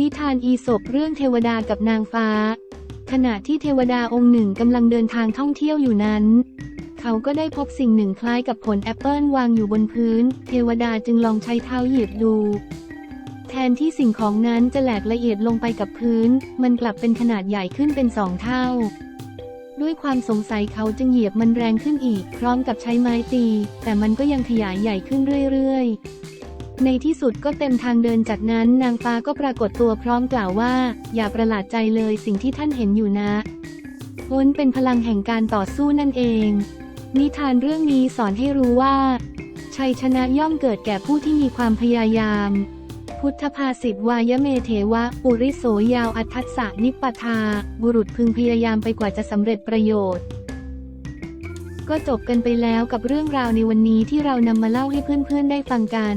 นิทานอีสปเรื่องเทวดากับนางฟ้า ขณะที่เทวดาองค์หนึ่งกำลังเดินทางท่องเที่ยวอยู่นั้น เขาก็ได้พบสิ่งหนึ่งคล้ายกับผลแอปเปิลวางอยู่บนพื้น เทวดาจึงลองใช้เท้าเหยียบดู แทนที่สิ่งของนั้นจะแหลกละเอียดลงไปกับพื้น มันกลับเป็นขนาดใหญ่ขึ้นเป็นสองเท่า ด้วยความสงสัยเขาจึงเหยียบมันแรงขึ้นอีก พร้อมกับใช้ไม้ตี แต่มันก็ยังขยายใหญ่ขึ้นเรื่อยๆ ในที่สุดก็เต็มทางเดินจากนั้นนางฟ้าก็ปรากฏตัวพร้อมกล่าวว่า อย่าประหลาดใจเลยสิ่งที่ท่านเห็นอยู่นะพ้นเป็นพลังแห่งการต่อสู้นั่นเอง นิทานเรื่องนี้สอนให้รู้ว่า ชัยชนะย่อมเกิดแก่ผู้ที่มีความพยายาม พุทธภาษิตวายเมเทวะ ปุริโสยาวอัทัสสะนิปปทา บุรุษพึงพยายามไปกว่าจะสำเร็จประโยชน์ก็จบกันไปแล้วกับเรื่องราวในวันนี้ที่เรานำมาเล่าให้เพื่อนๆได้ฟังกัน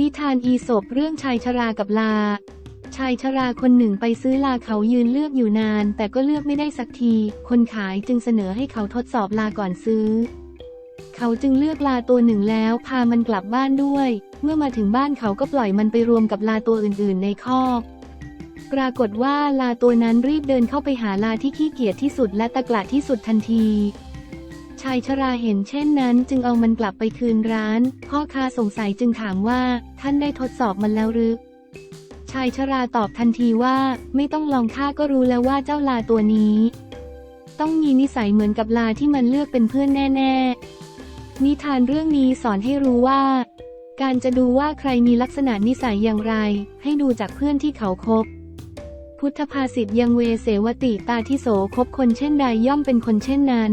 นิทานอีสปเรื่องชายชรากับลา ชายชราคนหนึ่งไปซื้อลาเขายืนเลือกอยู่นาน แต่ก็เลือกไม่ได้สักที คนขายจึงเสนอให้เขาทดสอบลาก่อนซื้อ เขาจึงเลือกลาตัวหนึ่งแล้วพามันกลับบ้านด้วย เมื่อมาถึงบ้านเขาก็ปล่อยมันไปรวมกับลาตัวอื่นๆ ในคอกปรากฏว่าลาตัวนั้นรีบเดินเข้าไปหาลาที่ขี้เกียจที่สุดและตะกละที่สุดทันทีายชราเห็นเช่นนั้น จึงเอามันกลับไปคืนร้าน พ่อค้าสงสัยจึงถามว่า ท่านได้ทดสอบมันแล้วหรือ ชายชราตอบทันทีว่า ไม่ต้องลองข้าก็รู้แล้วว่าเจ้าลาตัวนี้ ต้องมีนิสัยเหมือนกับลาที่มันเลือกเป็นเพื่อนแน่ ๆ นิทานเรื่องนี้สอนให้รู้ว่า การจะดูว่าใครมีลักษณะนิสัยอย่างไร ให้ดูจากเพื่อนที่เขาคบพุทธภาษิตยังเวเสวติตาทิโสคบคนเช่นใดย่อมเป็นคนเช่นนั้น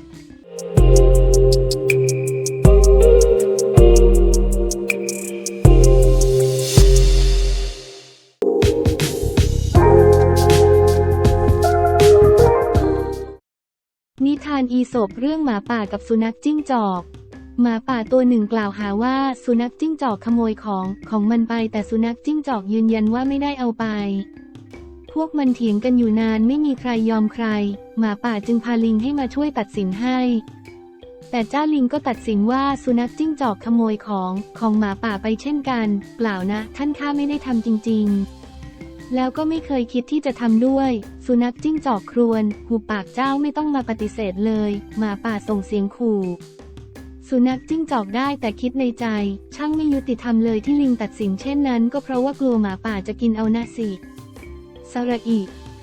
านอีสปเรื่องหมาป่ากับสุนัขจิ้งจอก หมาป่าตัวหนึ่งกล่าวหาว่าสุนัขจิ้งจอกขโมยของของมันไปแต่สุนัขจิ้งจอกยืนยันว่าไม่ได้เอาไป พวกมันเถียงกันอยู่นานไม่มีใครยอมใคร หมาป่าจึงพาลิงให้มาช่วยตัดสินให้ แต่เจ้าลิงก็ตัดสินว่าสุนัขจิ้งจอกขโมยของของหมาป่าไปเช่นกัน เปล่านะ ท่านข้าไม่ได้ทำจริง ๆ แล้วก็ไม่เคยคิดที่จะทำด้วย สุนัขจิ้งจอกครวญหูปากเจ้าไม่ต้องมาปฏิเสธเลย หมาป่าส่งเสียงขู่ สุนัขจิ้งจอกได้แต่คิดในใจ ช่างไม่ยุติธรรมเลยที่ลิงตัดสินเช่นนั้น ก็เพราะว่ากลัวหมาป่าจะกินเอานะสิสระอี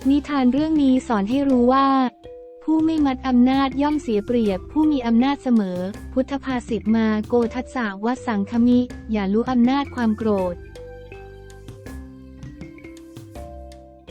นิทานเรื่องนี้สอนให้รู้ว่า ผู้ไม่มัดอำนาจย่อมเสียเปรียบ ผู้มีอำนาจเสมอ พุทธภาษิตมาโกทัสสาวัสังคมิ อย่ารู้อำนาจความโกรธ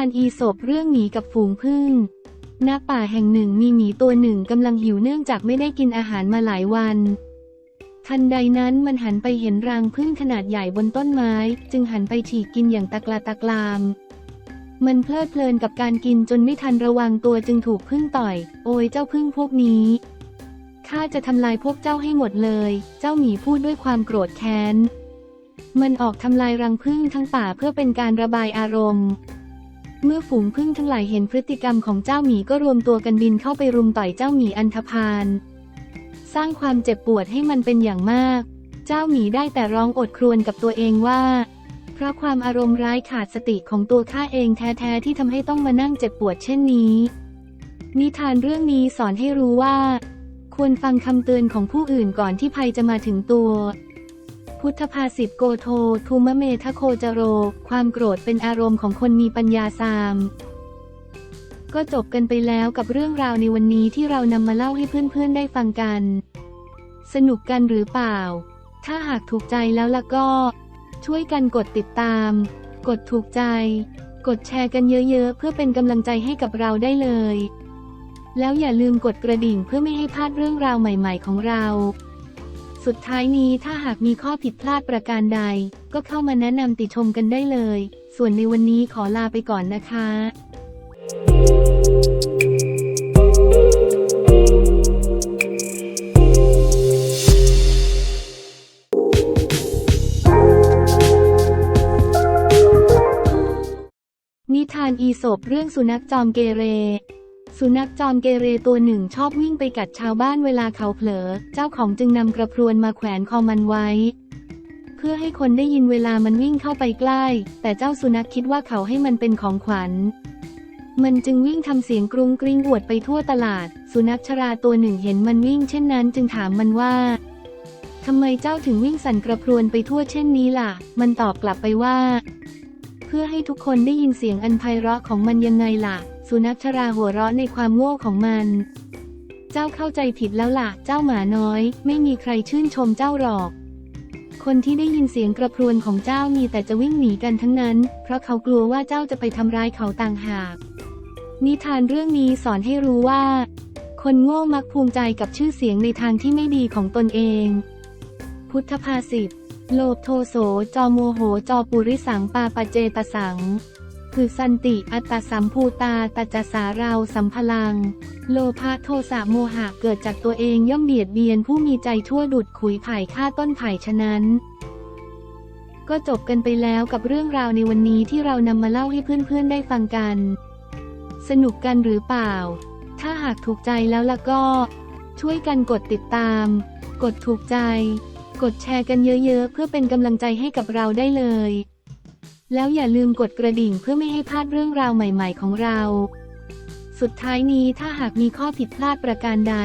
านอีสปเรื่องหมีกับฝูงผึ้งณป่าแห่งหนึ่งมีหมีตัวหนึ่งกำลังหิวเนื่องจากไม่ได้กินอาหารมาหลายวัน ทันใดนั้นมันหันไปเห็นรังผึ้งขนาดใหญ่บนต้นไม้ จึงหันไปฉีกกินอย่างตะกลาตะกราม มันเพลิดเพลินกับการกินจนไม่ทันระวังตัวจึงถูกผึ้งต่อย โอยเจ้าผึ้งพวกนี้ข้าจะทำลายพวกเจ้าให้หมดเลย เจ้าหมีพูดด้วยความโกรธแค้น มันออกทำลายรังผึ้งทั้งป่าเพื่อเป็นการระบายอารมณ์ เมื่อฝูงผึ้งทั้งหลายเห็นพฤติกรรมของเจ้าหมีก็รวมตัวกันบินเข้าไปรุมต่อยเจ้าหมีอันธพาล สร้างความเจ็บปวดให้มันเป็นอย่างมาก เจ้าหมีได้แต่ร้องอดครวญกับตัวเองว่า เพราะความอารมณ์ร้ายขาดสติของตัวข้าเองแท้ๆที่ทำให้ต้องมานั่งเจ็บปวดเช่นนี้ นิทานเรื่องนี้สอนให้รู้ว่า ควรฟังคำเตือนของผู้อื่นก่อนที่ภัยจะมาถึงตัว พุทธภาษิตโกโททูมะเมทะโคจโร ความโกรธเป็นอารมณ์ของคนมีปัญญาสาม ก็จบกันไปแล้วกับเรื่องราวในวันนี้ที่เรานำมาเล่าให้เพื่อนๆได้ฟังกัน สนุกกันหรือเปล่า ถ้าหากถูกใจแล้วล่ะก็ ช่วยกันกดติดตาม กดถูกใจ กดแชร์กันเยอะๆ เพื่อเป็นกำลังใจให้กับเราได้เลย แล้วอย่าลืมกดกระดิ่งเพื่อไม่ให้พลาดเรื่องราวใหม่ ๆ ของเรา สุดท้ายนี้ถ้าหากมีข้อผิดพลาดประการใด ก็เข้ามาแนะนำติชมกันได้เลย ส่วนในวันนี้ขอลาไปก่อนนะคะนิทานอีสปเรื่องสุนัขจอมเกเร สุนัขจอมเกเรตัวหนึ่งชอบวิ่งไปกัดชาวบ้านเวลาเขาเผลอ เจ้าของจึงนำกระพรวนมาแขวนคอมันไว้ เพื่อให้คนได้ยินเวลามันวิ่งเข้าไปใกล้ แต่เจ้าสุนัขคิดว่าเขาให้มันเป็นของขวัญ มันจึงวิ่งทำเสียงกรุงกริ้งอวดไปทั่วตลาด สุนัขชราตัวหนึ่งเห็นมันวิ่งเช่นนั้นจึงถามมันว่าทำไมเจ้าถึงวิ่งสั่นกระพรวนไปทั่วเช่นนี้ล่ะ มันตอบกลับไปว่า เพื่อให้ทุกคนได้ยินเสียงอันไพเราะของมันยังไงล่ะ สุนัขชราหัวเราะในความโง่ของมัน เจ้าเข้าใจผิดแล้วล่ะ เจ้าหมาน้อย ไม่มีใครชื่นชมเจ้าหรอก คนที่ได้ยินเสียงกระพรวนของเจ้ามีแต่จะวิ่งหนีกันทั้งนั้น เพราะเขากลัวว่าเจ้าจะไปทำร้ายเขาต่างหาก นิทานเรื่องนี้สอนให้รู้ว่า คนโง่มักภูมิใจกับชื่อเสียงในทางที่ไม่ดีของตนเอง พุทธภาษิต โลภโทโส จอโมโห จอปุริสังปาปเจตสัง คือสันติอัตสัมภูตาตัจจสาเราสัมพลัง โลภะโทสะโมหะเกิดจากตัวเองย่อมเบียดเบียนผู้มีใจทั่วดุดขุยไผ่ฆ่าต้นไผ่ฉะนั้น ก็จบกันไปแล้วกับเรื่องราวในวันนี้ที่เรานำมาเล่าให้เพื่อนๆได้ฟังกัน สนุกกันหรือเปล่า ถ้าหากถูกใจแล้วล่ะก็ ช่วยกันกดติดตาม กดถูกใจ กดแชร์กันเยอะๆ เพื่อเป็นกำลังใจให้กับเราได้เลย แล้วอย่าลืมกดกระดิ่งเพื่อไม่ให้พลาดเรื่องราวใหม่ ๆ ของเรา สุดท้ายนี้ถ้าหากมีข้อผิดพลาดประการใด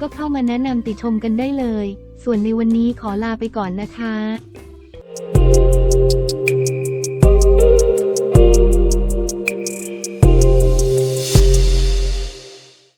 ก็เข้ามาแนะนำติชมกันได้เลย ส่วนในวันนี้ขอลาไปก่อนนะคะ